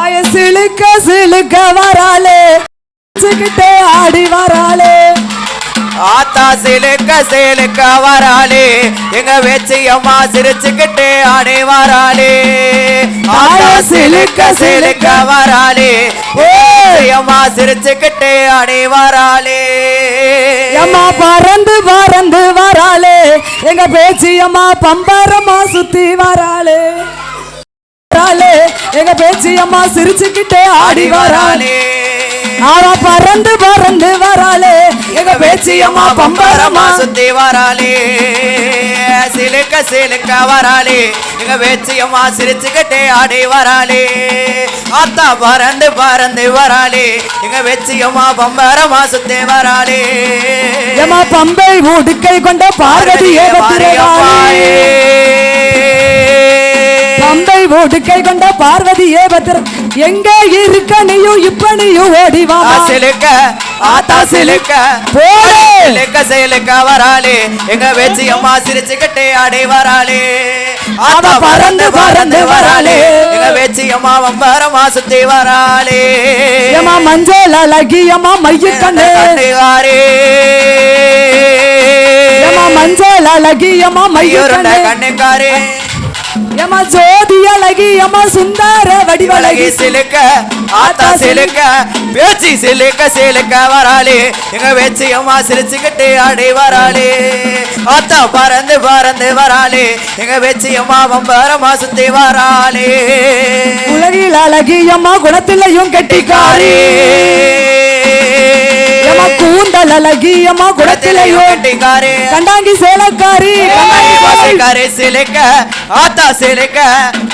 ஆய சிலுக்க சிலுக்க வராளே. சிக்கிட்டே ஆடி வராளே. ஆத்தா சிலுக்க சிலுக்க வராளே. எங்க வெச்சி அம்மா சிரிச்சுக்கிட்டே ஆடி வராளே. ஆத்தா சிலுக்க சிலுக்க வராளே. அம்மா சிரிச்சுக்கிட்டே ஆடி வராளே. அம்மா பறந்து பறந்து வராளே. எங்க பேச்சி அம்மா பம்பரமா சுத்தி வராளே. வராளே. எங்க பேச்சி அம்மா சிரிச்சுக்கிட்டே ஆடி வராளே. அவ பறந்து பறந்து வராளே. எங்க பேச்சி அம்மா பம்பரமா சுத்தி வராளே. சிலுக்க சிலுக்க வராளே. எங்க வேச்சியம்மா சிரிச்சுக்கிட்டே ஆடி வராளே. ஆத்தா பறந்து பறந்து வராளே. எங்க வெச்சியம்மா பம்பரமா சுத்தி வராளே. எம்மா பம்பை உடுக்கை கொண்ட பார்வதி ஏகத்திரகாளி பம்பை உடுக்கை கொண்ட பார்வதி ஏபத்திர எங்க இருக்க நீயும் இப்ப நீயும் ஓடி வா சிலுக்க ஆத்தா சிலுக்க போடு. சிலுக்க வராளே. எங்க வெச்சியம்மா சிரிச்சுக்கிட்டே ஆடி வராளே. ஆத்தா பறந்து பறந்து வராளே. எங்க வெச்சியம்மா பம்பரமா சுத்தி வராளே. ஏமா மஞ்சள் அழகி அம்மா மைய கண்ணு. கண்ணுகாரே ஏமா மஞ்சள் அழகி அம்மா மைய ஐயோருண்ட கண்ணு. கண்ணுக்காரே. ஏமா ஜோதி அழகி அம்மா சுந்தர வடிவழகி. சிலுக்க ஆத்தா சிலுக்க பேச்சு சிலுக்க சிலுக்க வராளே. எங்க வெச்சி அம்மா சிரிச்சுக்கிட்டு ஆடி வராளே. ஆத்தா பறந்து பறந்து வராளே. எங்க வெச்சி அம்மா பம்பரமா சுத்தி வராளே. உலகில் அழகி அம்மா குணத்திலையும் கெட்டிக்காரி. ஏமா கூந்தல் அழகி அம்மா குணத்திலையும் கட்டிக்காரே. கண்டாங்கி சேலக்காரி. வாசிக்காரே சிலுக்க ஆத்தா சிலுக்க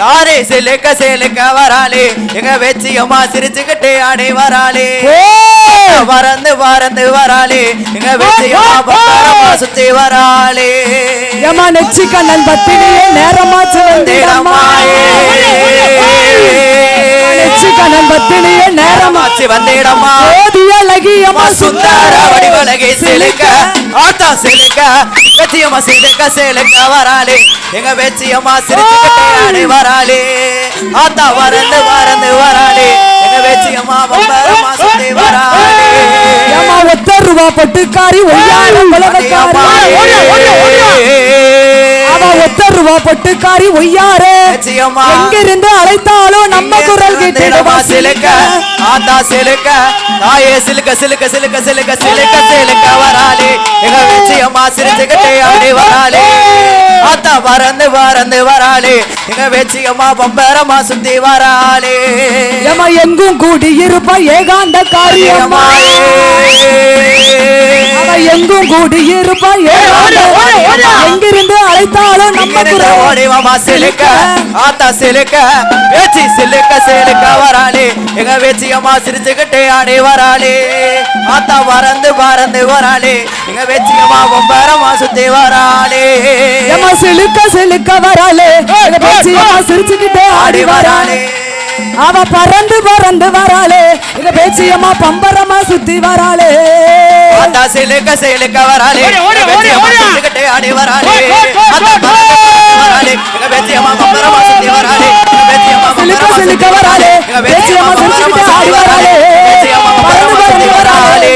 காரே சிலுக்க சிலுக்க வராளே. எங்க வெச்சி அம்மா சிரிச்சுக்கிட்டு ஆடி வராளே! பறந்து பறந்து வராளே. எங்க வெச்சி அம்மா பம்பரமா சுத்தி வராளே. ஏமா நெச்சி கண்ணன் பத்தினியே நேரமாச்சு வந்திடம்மா பத்தினியே நேரமா நேரமாச்சு வந்திடம்மா. ஜோதி அழகி அம்மா சுந்தர வடிவலகை சிலுக்க ஆத்தா சிலுக்க வெச்சியம்மா சிலுக்க சிலுக்க வராளே. எங்க வெச்சியம்மா சிரிச்சுக்கிட்டே வராளே. ஆத்தா பறந்து பறந்து வராளே. எங்க வெச்சியம்மா பம்பரமா சுத்தி வராளே. ஒத்த ரூபா பட்டுக்காரி ஒய்யாரம் உலகக்காரி அவ ஒத்த ரூபா பட்டுக்காரி ஒய்யாரே. எங்கிருந்து அழைத்தாலும் நம்ம குரல் கேட்டிடுவா சிலுக்க. ஆத்தா சிலுக்க. தாயே சிலுக்க சிலுக்க சிலுக்க சிலுக்க சிலுக்க சிலுக்க. வராளே. எங்க வெச்சியம்மா சிரிச்சுக்கிட்டே ஆடி வராளே. ஆத்தா பறந்து பறந்து வராளே. எங்க வெச்சியம்மா பம்பரமா சுத்தி வராளே. ஏமா எங்கும் கூடி இருப்பா ஏகாந்த காரியம்மா. கூடி இருப்பா ஏகாந்த எங்கிருந்து அழைத்தாலும் நம்ம ஓடிவாமா சிலுக்க. ஆத்தா சிலுக்க. வேச்சி சிலுக்க சிலுக்க வராளே. எங்க வேச்சியம்மா சிரிச்சுக்கிட்டே ஆடி வராளே. ஆத்தா பறந்து பறந்து வராளே. எங்க வேச்சியம்மா பொம்பரமா சுத்தி வராளே. ஏமா சிலுக்க சிலுக்க வராளே. எங்க பேச்சியம்மா சிரிச்சுக்கிட்டே ஆடி வராளே. அவ பறந்து பறந்து வராளே. எங்க பேச்சியம்மா பம்பரமா சுத்தி வராளே. ஆத்தா சிலுக்க சிலுக்க வராளே. சிரிச்சுக்கிட்டே ஆடி வராளே. வராளே. வேச்சியம்மா பொம்பரமா சுத்தி சிலுக்க சிலுக்க ஆடி பொம்பரமா வராளே.